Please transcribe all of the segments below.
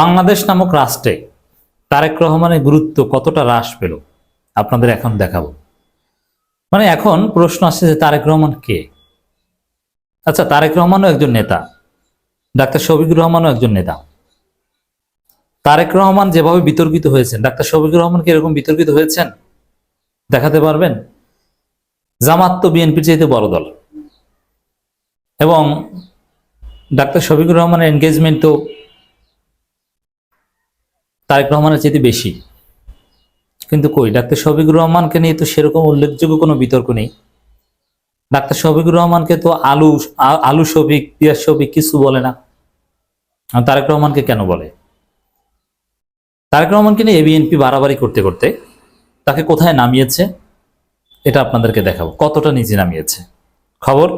বাংলাদেশ নামক রাষ্ট্রে তারেক রহমানের গুরুত্ব কতটা হ্রাস পেল? আপনাদের এখন দেখাবো। মানে এখন প্রশ্ন আসছে যে তারেক রহমান কে? আচ্ছা তারেক রহমানও একজন নেতা, ডাক্তার শফিকুর রহমানও একজন নেতা। তারেক রহমান যেভাবে বিতর্কিত হয়েছেন, ডাক্তার শফিকুর রহমান কি এরকম বিতর্কিত হয়েছেন? দেখাতে পারবেন? জামাত তো বিএনপির চাইতে বড় দল। এবং ডাক্তার শফিকুর রহমানের এনগেজমেন্ট তো তারেক রহমানের চাইতে বেশি। কিন্তু কই, ডাক্তার শফিকুর রহমানকে নিয়ে তো সেরকম উল্লেখযোগ্য কোনো বিতর্ক নেই। ডাক্তার শফিকুর রহমানকে তো আলু আলু শফিক, পিয়াজ শফিক কিছু বলে না। তারেক রহমানকে কেন বলে? তারেক রহমানকে নিয়ে বিএনপি বাড়াবাড়ি করতে করতে তাকে কোথায় নামিয়েছে, এটা আপনাদেরকে দেখাবো। কতটা নিচে নামিয়েছে। খবর,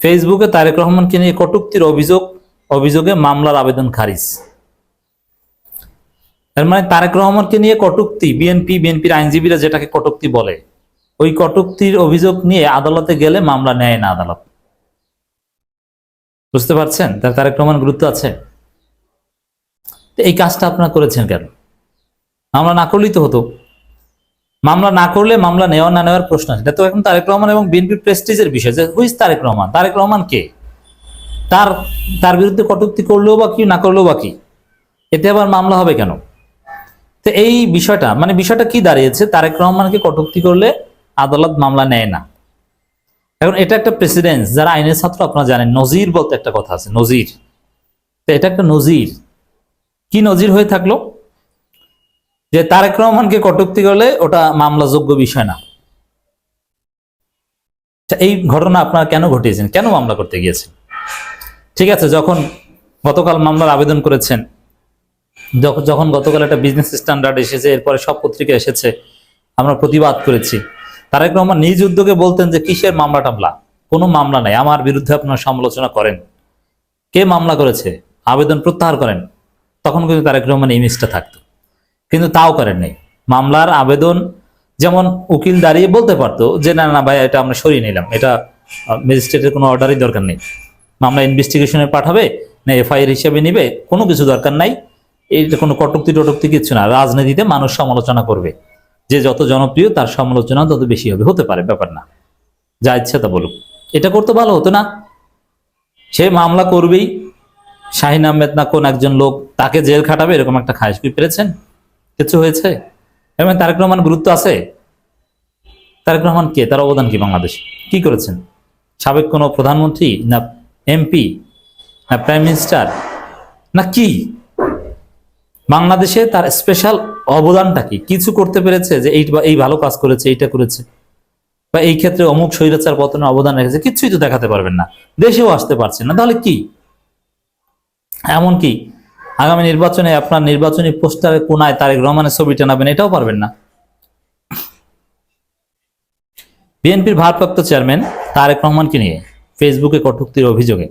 ফেসবুকে তারেক রহমানকে নিয়ে কটুক্তির অভিযোগ, অভিযোগে মামলার আবেদন খারিজ। এর মানে তারেক রহমানকে নিয়ে কটুক্তি বিএনপি বিএনপির আইনজীবীরা যেটাকে কটুক্তি বলে, ওই কটুক্তির অভিযোগ নিয়ে আদালতে গেলে মামলা নেয় না আদালত। বুঝতে পারছেন? তার তারেক রহমান গুরুত্ব আছে? এই কাজটা আপনারা করেছেন কেন? মামলা না করলেই তো হতো। মামলা না করলে মামলা নেওয়া না নেওয়ার প্রশ্ন আছে। এটা তো এখন তারেক রহমান এবং বিএনপির প্রেস্টিজের বিষয়। যে হুইজ তারেক রহমান? তারেক রহমান কে? তার তার বিরুদ্ধে কটুক্তি করলেও বা কি, না করলেও বা কি? এতে আবার মামলা হবে কেন? তো এই বিষয়টা মানে বিষয়টা কি দাঁড়িয়েছে? তারেক রহমানকে কটুক্তি করলে আদালত মামলা নেয় না। এখন এটা একটা প্রেসিডেন্স যারা আইনের ছাত্র আপনারা জানেন নজির বলতে একটা কথা আছে নজির। তো এটা একটা নজির। কি নজির হয়ে থাকল? যে তারেক রহমানকে কটুক্তি করলে ওটা মামলাযোগ্য বিষয় না। আচ্ছা, এই ঘটনা আপনারা কেন ঘটিয়েছেন? কেন মামলা করতে গিয়েছেন? ঠিক আছে যখন গতকাল মামলার আবেদন করেছেন যখন গতকাল একটা বিজনেস স্ট্যান্ডার্ড এসেছে, এরপরে সব পত্রিকা এসেছে, আমরা প্রতিবাদ করেছি। তারেক রহমান নিজ উদ্যোগে বলতেন যে, কিসের মামলা টামলা? কোনো মামলা নাই। আমার বিরুদ্ধে আপনারা সমালোচনা করেন। কে মামলা করেছে? আবেদন প্রত্যাহার করেন। তখন কিন্তু তারেক রহমান ইমেজটা থাকতো। কিন্তু তাও করেন নাই। মামলার আবেদন যেমন উকিল দাঁড়িয়ে বলতে পারতো যে, না না, ভাই, এটা আমরা সরিয়ে নিলাম। এটা ম্যাজিস্ট্রেটের কোনো অর্ডারই দরকার নেই। মামলা ইনভেস্টিগেশনে পাঠাবে, না এফআইআর হিসেবে নিবে, কোনো কিছু দরকার নাই। এইটা কোনো কটুক্তি টটুক্তি কিছু না, রাজনীতিতে মানুষ সমালোচনা করবে। যে যত জনপ্রিয় তার সমালোচনা তত বেশি হবে। হতে পারে, ব্যাপার না। যা ইচ্ছা তা বলুক। এটা করতে ভালো হতো না। সে মামলা করবেই। শাহিন আহমেদ না কোন একজন লোক তাকে জেল খাটাবে, এরকম একটা খায়স কি পেরেছেন? কিছু হয়েছে? এবং তারেক রহমান গুরুত্ব আছে? তারেক রহমান কে? তার অবদান কি বাংলাদেশ? কি করেছেন? সাবেক কোনো প্রধানমন্ত্রী না এমপি না প্রাইম মিনিস্টার না কি? বাংলাদেশে তার স্পেশাল অবদানটা কি? কিছু করতে পেরেছে যে এই ভালো কাজ করেছে, এইটা করেছে? বা এই ক্ষেত্রে অমুক স্বৈরাচার পতনের অবদান রেখেছে, কিছুই তো দেখাতে পারবেন না। দেশেও আসতে পারছেন না। তাহলে কি? এমনকি আগামী নির্বাচনে আপনার নির্বাচনী পোস্টারে কোনায় তারেক রহমানের ছবি টানাবেন, এটাও পারবেন না। বিএনপির ভারপ্রাপ্ত চেয়ারম্যান তারেক রহমানকে নিয়ে ফেসবুকে কটুক্তির অভিযোগে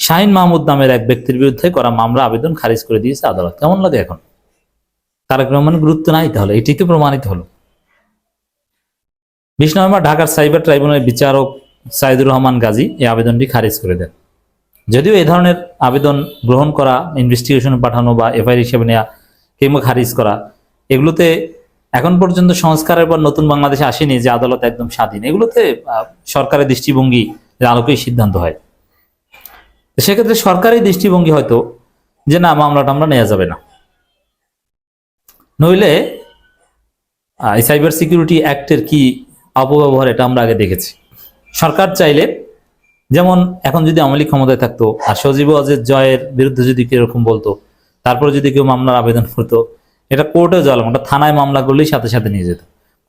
শাহিন মাহমুদ নামের এক ব্যক্তির বিরুদ্ধে করা মামলা আবেদন খারিজ করে দিয়েছে আদালত। কেমন লাগে এখন? তারেক রহমানের গুরুত্ব নাই তাহলে, এটি তো প্রমাণিত হলো? বিশ নভেম্বর ঢাকার সাইবার ট্রাইব্যুনালের বিচারক সাইদুর রহমান গাজী এই আবেদনটি খারিজ করে দেন। যদিও এই ধরনের আবেদন গ্রহণ করা, ইনভেস্টিগেশনে পাঠানো বা এফআইআর হিসেবে নেওয়া কিংবা খারিজ করা, এগুলোতে এখন পর্যন্ত সংস্কারের পর নতুন বাংলাদেশে আসেনি যে আদালত একদম স্বাধীন। এগুলোতে সরকারের দৃষ্টিভঙ্গি আলোকেই সিদ্ধান্ত হয়। সেক্ষেত্রে সরকারি দৃষ্টিভঙ্গি হয়তো যে না, মামলা টামলা নেওয়া যাবে না। নইলে সাইবার সিকিউরিটি অ্যাক্টের কি অপব্যবহার এটা আমরা আগে দেখেছি। সরকার চাইলে, যেমন এখন যদি আওয়ামী ক্ষমতায় থাকতো আর সজীব অজের জয়ের বিরুদ্ধে যদি এরকম বলতো, তারপরে যদি কেউ মামলার আবেদন করতো, এটা কোর্টে লাগতো না। থানায় মামলা করলেই সাথে সাথে নিয়ে যেত।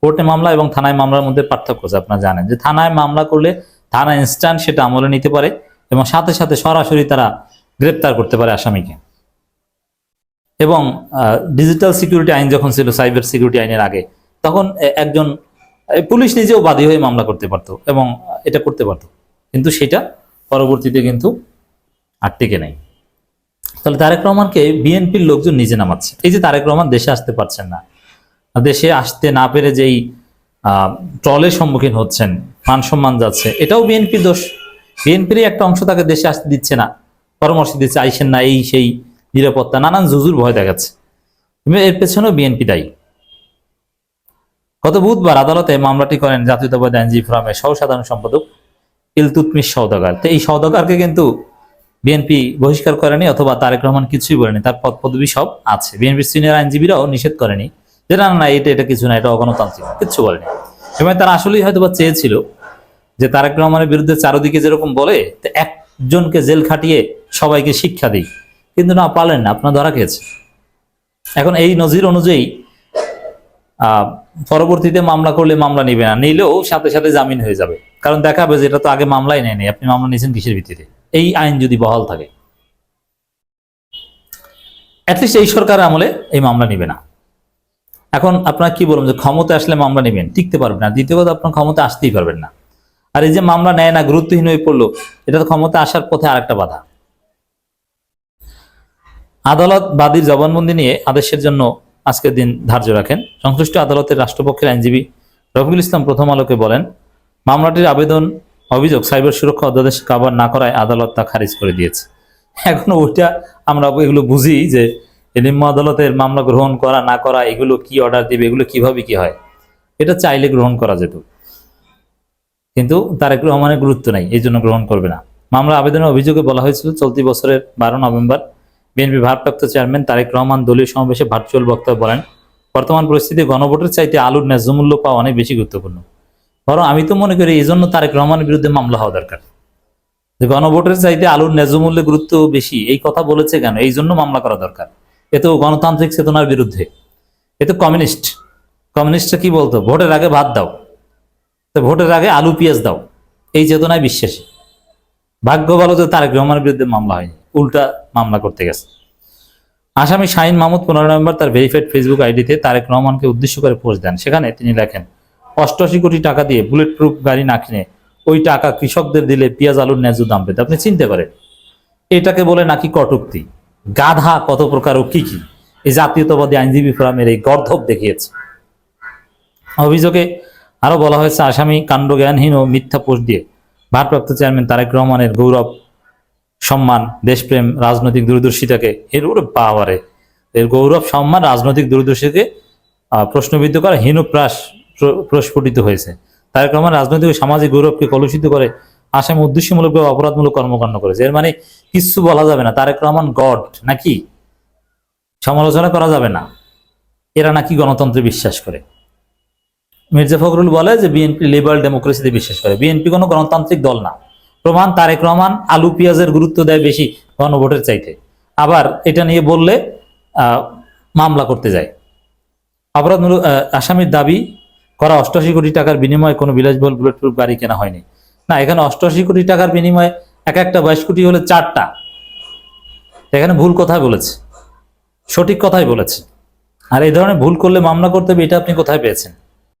কোর্টে মামলা এবং থানায় মামলার মধ্যে পার্থক্য আছে, আপনারা জানেন। যে থানায় মামলা করলে থানা ইনস্ট্যান্ট সেটা আমলে নিতে পারে এবং সাথে সাথে সরাসরি তারা গ্রেপ্তার করতে পারে আসামিকে। এবং ডিজিটাল সিকিউরিটি আইন যখন ছিল সাইবার সিকিউরিটি আইনের আগে, তখন একজন পুলিশ নিজেও বাদী হয়ে মামলা করতে পারতো এবং এটা করতে পারতো। কিন্তু সেটা পরবর্তীতে কিন্তু আর টেকে নাই। তাহলে তারেক রহমানকে বিএনপির লোকজন নিজে নামাচ্ছে। এই যে তারেক রহমান দেশে আসতে পারছেন না, দেশে আসতে না পেরে যেই ট্রলের সম্মুখীন হচ্ছেন, মান সম্মান যাচ্ছে, এটাও বিএনপির দোষ। বিএনপিরই একটা অংশ তাকে দেশে আসতে দিচ্ছে না, পরামর্শ দিচ্ছে, আইসেন না, এই সেই নিরাপত্তা, নানান জুজুর ভয় দেখাচ্ছে। এর পেছনেও বিএনপি দায়ী। গত বুধবার আদালতে মামলাটি করেন জাতীয়তাবাদী আইনজীবী ফোরামের সহ সাধারণ সম্পাদক ইলতুতমিশ সওদাগার। তো এই সওদাগারকে কিন্তু বিএনপি বহিষ্কার করেনি অথবা তারেক রহমান কিছুই বলেনি, তার পদ পদবি সব আছে। বিএনপির সিনিয়র আইনজীবীরাও নিষেধ করেনি যে, না না এটা এটা কিছু না, এটা অগণতান্ত্রিক, কিচ্ছু বলেনি। এবং তারা আসলেই হয়তো বা চেয়েছিল যে তারেক রহমানের বিরুদ্ধে চারদিকে যেরকম বলে একজনকে জেল খাটিয়ে সবাইকে শিক্ষা দিই। কিন্তু না পারলেন না, আপনার ধরা খেয়েছে। এখন এই নজির অনুযায়ী পরবর্তীতে মামলা করলে মামলা নিবে না, নিলেও সাথে সাথে জামিন হয়ে যাবে। কারণ দেখাবে যে এটা তো আগে মামলাই নেয়নি, আপনি মামলা নিয়েছেন কিসের ভিত্তিতে? এই আইন যদি বহাল থাকে। অ্যাটলিস্ট এই সরকার আমলে এই মামলা নিবে না। এখন আপনার কি বলবেন যে ক্ষমতা আসলে মামলা নেবেন, টিকতে পারবেন না। দ্বিতীয় কথা, আপনার ক্ষমতা আসতেই পারবেন না। আর এই যে মামলা নেয় না, গুরুত্বহীন হয়ে পড়ল, এটা ক্ষমতা আসার পথে আরেকটা বাধা। আদালত বাদীর জবানবন্দি নিয়ে আদেশের জন্য আজকের দিন ধার্য রাখেন। সংশ্লিষ্ট আদালতের রাষ্ট্রপক্ষের আইনজীবী রফিকুল ইসলাম প্রথম আলোকে বলেন, মামলাটির আবেদন, অভিযোগ, সাইবার সুরক্ষা অধ্যাদেশ কাভার না করায় আদালত তা খারিজ করে দিয়েছে। এখন ওইটা আমরা এগুলো বুঝি যে নিম্ন আদালতের মামলা গ্রহণ করা, না করা, এগুলো কি অর্ডার দিবে, এগুলো কীভাবে কি হয়? এটা চাইলে গ্রহণ করা যেত। কিন্তু তারেক রহমানের গুরুত্ব নাই, এই জন্য গ্রহণ করবে না। মামলা আবেদনের অভিযোগে বলা হয়েছিল, চলতি বছরের বারো নভেম্বর বিএনপি ভারপ্রাপ্ত চেয়ারম্যান তারেক রহমান দলীয় সমাবেশে ভার্চুয়াল বক্তব্য বলেন, বর্তমান পরিস্থিতি গণভোটের চাইতে আলুর ন্যায্য মূল্য পাওয়া অনেক বেশি গুরুত্বপূর্ণ। বরং আমি তো মনে করি এই জন্য তারেক রহমানের বিরুদ্ধে মামলা হওয়া দরকার। যে গণভোটের চাইতে আলুর ন্যায্য মূল্যের গুরুত্ব বেশি, এই কথা বলেছে কেন? এই জন্য মামলা করা দরকার। এ তো গণতান্ত্রিক চেতনার বিরুদ্ধে। এ তো কমিউনিস্ট। কমিউনিস্টরা কি বলতো? ভোটের আগে ভাত দাও। তো ভোটের আগে আলু, পেঁয়াজ দাও। এই চেতনায় বিশ্বাসী। ভাগ্য ভালো যে তারেক রহমানের বিরুদ্ধে মামলা হয়নি। উল্টা মামলা করতে গেছে। আসামি শাহিন মাহমুদ পনেরো নভেম্বর তার ভেরিফাইড ফেসবুক আইডিতে তারেক রহমানকে উদ্দেশ্য করে পোস্ট দেন। সেখানে তিনি লেখেন, অষ্টআশি কোটি টাকা দিয়ে বুলেট প্রুফ গাড়ি না কিনে ওই টাকা কৃষকদের দিলে পেঁয়াজ আলুর ন্যায্য দাম পেতে। আপনি চিনতে পারেন, এটাকে বলে নাকি কটুক্তি। গাধা কত প্রকার ও কি কি? এই জাতীয়তাবাদী আইনজীবী ফোরামের এই গর্ধব দেখিয়েছে। অভিযোগে আরও বলা হয়েছে আসামি কাণ্ডজ্ঞানহীন ও মিথ্যা পোস্ট দিয়ে ভারপ্রাপ্ত চেয়ারম্যান তারেক রহমানের গৌরব সম্মান দেশপ্রেম রাজনৈতিক দূরদর্শিতাকে এর উপরে বাবারে এর গৌরব সম্মান রাজনৈতিক দূরদর্শীকে আহ, প্রশ্নবিদ্ধ করা হীনপ্রাস প্র- প্রস্ফুটিত হয়েছে। তারেক রহমান রাজনৈতিক ও সামাজিক গৌরবকে কলুষিত করে আসামি উদ্দেশ্যমূলক বা অপরাধমূলক কর্মকাণ্ড করেছে। এর মানে কিচ্ছু বলা যাবে না। তারেক রহমান গড নাকি? সমালোচনা করা যাবে না। এরা নাকি গণতন্ত্রে বিশ্বাস করে। মির্জা ফখরুল বলে যে বিএনপি লিবারাল ডেমোক্রেসিতে বিশ্বাস করে। বিএনপি কোনো গণতান্ত্রিক দল না। প্রমাণ তারেক রহমান আলু পেঁয়াজের গুরুত্ব দেয় বেশি গণভোটের চাইতে। আবার এটা নিয়ে বললে মামলা করতে যায়। অপরাধমূলক আসামির দাবি, করা অষ্টআশি কোটি টাকার বিনিময়ে কোনো বিলাসবহুল বুলেট প্রুফ গাড়ি কেনা হয়নি। না, এখানে অষ্টআশি কোটি টাকার বিনিময়ে এক একটা বাইশ কোটি হলে চারটা। এখানে ভুল কথাই বলেছে। সঠিক কথাই বলেছে। আর এই ধরনের ভুল করলে মামলা করতে হবে, এটা আপনি কোথায় পেয়েছেন?